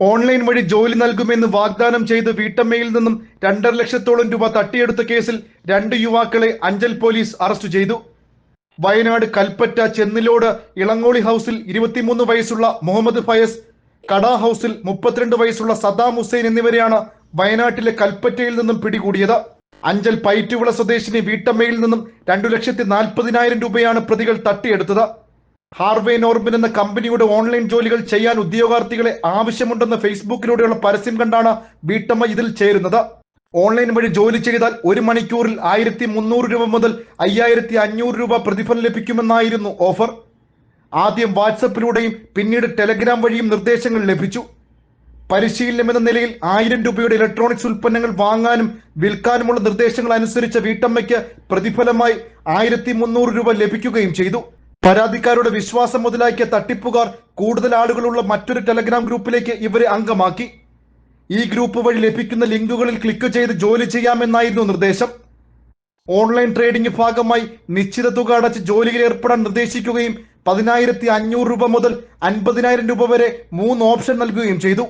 Online വഴി ജോലി നൽകുമെന്ന് വാഗ്ദാനം ചെയ്ത് വീട്ടമ്മയിൽ നിന്നും രണ്ടര ലക്ഷത്തോളം രൂപ തട്ടിയെടുത്ത കേസിൽ രണ്ട് യുവാക്കളെ അഞ്ചൽ പോലീസ് അറസ്റ്റ് ചെയ്തു. വയനാട് കൽപ്പറ്റ ചെന്നിലോട് ഇളങ്ങോളി ഹൗസിൽ ഇരുപത്തിമൂന്ന് വയസ്സുള്ള മുഹമ്മദ് ഫയസ് കടാ ഹൗസിൽ മുപ്പത്തിരണ്ട് വയസ്സുള്ള സദാം ഹുസൈൻ എന്നിവരെയാണ് വയനാട്ടിലെ കൽപ്പറ്റയിൽ നിന്നും പിടികൂടിയത്. അഞ്ചൽ പൈറ്റുവിള സ്വദേശിനി വീട്ടമ്മയിൽ നിന്നും രണ്ടു ലക്ഷത്തി നാൽപ്പതിനായിരം രൂപയാണ് പ്രതികൾ തട്ടിയെടുത്തത്. ഹാർവേ നോർബിൻ എന്ന കമ്പനിയുടെ ഓൺലൈൻ ജോലികൾ ചെയ്യാൻ ഉദ്യോഗാർത്ഥികളെ ആവശ്യമുണ്ടെന്ന് ഫേസ്ബുക്കിലൂടെയുള്ള പരസ്യം കണ്ടാണ് വീട്ടമ്മ ഇതിൽ ചേരുന്നത്. ഓൺലൈൻ വഴി ജോലി ചെയ്താൽ ഒരു മണിക്കൂറിൽ ആയിരത്തി മുന്നൂറ് രൂപ മുതൽ അയ്യായിരത്തി അഞ്ഞൂറ് രൂപ പ്രതിഫലം ലഭിക്കുമെന്നായിരുന്നു ഓഫർ. ആദ്യം വാട്സപ്പിലൂടെയും പിന്നീട് ടെലഗ്രാം വഴിയും നിർദ്ദേശങ്ങൾ ലഭിച്ചു. പരിശീലനം എന്ന നിലയിൽ ആയിരം രൂപയുടെ ഇലക്ട്രോണിക്സ് ഉൽപ്പന്നങ്ങൾ വാങ്ങാനും വിൽക്കാനുമുള്ള നിർദ്ദേശങ്ങൾ അനുസരിച്ച വീട്ടമ്മയ്ക്ക് പ്രതിഫലമായി ആയിരത്തി മുന്നൂറ് രൂപ ലഭിക്കുകയും ചെയ്തു. പരാതിക്കാരുടെ വിശ്വാസം മുതലാക്കിയ തട്ടിപ്പുകാർ കൂടുതൽ ആളുകളുള്ള മറ്റൊരു ടെലഗ്രാം ഗ്രൂപ്പിലേക്ക് ഇവരെ അംഗമാക്കി. ഈ ഗ്രൂപ്പ് വഴി ലഭിക്കുന്ന ലിങ്കുകളിൽ ക്ലിക്ക് ചെയ്ത് ജോലി ചെയ്യാമെന്നായിരുന്നു നിർദ്ദേശം. ഓൺലൈൻ ട്രേഡിംഗ് ഭാഗമായി നിശ്ചിത തുക അടച്ച് ജോലിയിൽ ഏർപ്പെടാൻ നിർദ്ദേശിക്കുകയും പതിനായിരത്തി അഞ്ഞൂറ് രൂപ മുതൽ അൻപതിനായിരം രൂപ വരെ മൂന്ന് ഓപ്ഷൻ നൽകുകയും ചെയ്തു.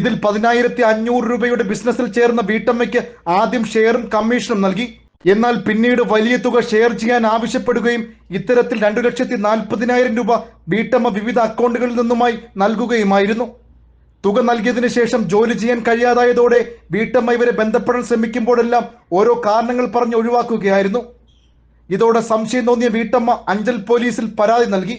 ഇതിൽ പതിനായിരത്തി അഞ്ഞൂറ് രൂപയുടെ ബിസിനസ്സിൽ ചേർന്ന വീട്ടമ്മയ്ക്ക് ആദ്യം ഷെയറും കമ്മീഷനും നൽകി. എന്നാൽ പിന്നീട് വലിയ തുക ഷെയർ ചെയ്യാൻ ആവശ്യപ്പെടുകയും ഇത്തരത്തിൽ രണ്ടു ലക്ഷത്തി നാൽപ്പതിനായിരം രൂപ വീട്ടമ്മ വിവിധ അക്കൗണ്ടുകളിൽ നിന്നുമായി നൽകുകയുമായിരുന്നു. തുക നൽകിയതിനു ശേഷം ജോലി ചെയ്യാൻ കഴിയാതായതോടെ വീട്ടമ്മ ഇവരെ ബന്ധപ്പെടാൻ ശ്രമിക്കുമ്പോഴെല്ലാം ഓരോ കാരണങ്ങൾ പറഞ്ഞ് ഒഴിവാക്കുകയായിരുന്നു. ഇതോടെ സംശയം തോന്നിയ വീട്ടമ്മ അഞ്ചൽ പോലീസിൽ പരാതി നൽകി.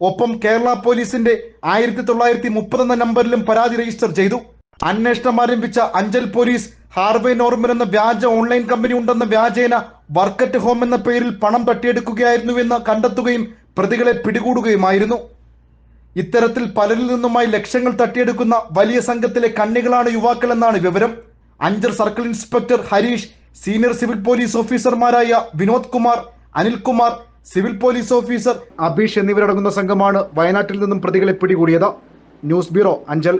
ഒപ്പം കേരള പോലീസിന്റെ ആയിരത്തി തൊള്ളായിരത്തി മുപ്പത് എന്ന നമ്പറിലും പരാതി രജിസ്റ്റർ ചെയ്തു. അന്വേഷണം ആരംഭിച്ച അഞ്ചൽ പോലീസ് ഹാർവേ നോർമൽ എന്ന വ്യാജ ഓൺലൈൻ കമ്പനി ഉണ്ടെന്ന വ്യാജേന വർക്കറ്റ് ഹോം എന്ന പേരിൽ പണം തട്ടിയെടുക്കുകയായിരുന്നുവെന്ന് കണ്ടെത്തുകയും പ്രതികളെ പിടികൂടുകയുമായിരുന്നു. ഇത്തരത്തിൽ പലരിൽ നിന്നുമായി ലക്ഷങ്ങൾ തട്ടിയെടുക്കുന്ന വലിയ സംഘത്തിലെ കണ്ണികളാണ് യുവാക്കൾ എന്നാണ് വിവരം. Anchal circle inspector Harish senior civil police ഓഫീസർമാരായ Vinod Kumar Anilkumar civil police officer Abeesh എന്നിവരടങ്ങുന്ന സംഘമാണ് വയനാട്ടിൽ നിന്നും പ്രതികളെ പിടികൂടിയത്. News bureau Anchal.